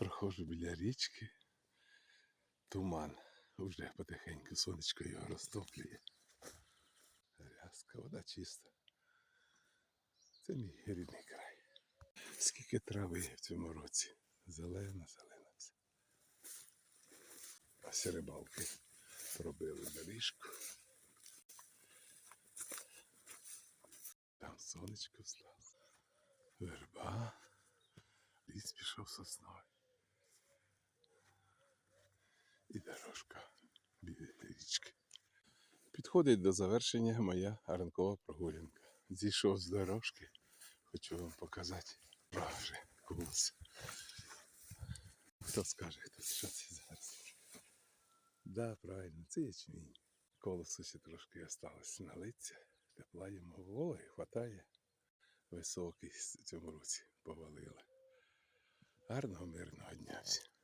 Проходжу біля річки. Туман. Уже потихеньку сонечко його розтоплює. Рязка, вода чиста. Це мій рідний край. Скільки трави є в цьому році. Зелена, зелена все. Ось рибалки пробили доріжку. Там сонечко встало. Верба. Ліс пішов сосновий. І дорожка біля річки. Підходить до завершення моя ранкова прогулянка. Зійшов з дорожки, хочу вам показати вже колос. Хто скаже, хто що це зараз? Да, правильно, це ячмінь. Колосу ще трошки осталось на лиці. Тепла йому вологи хватає. Високий в цьому році повалили. Гарного мирного дня всім.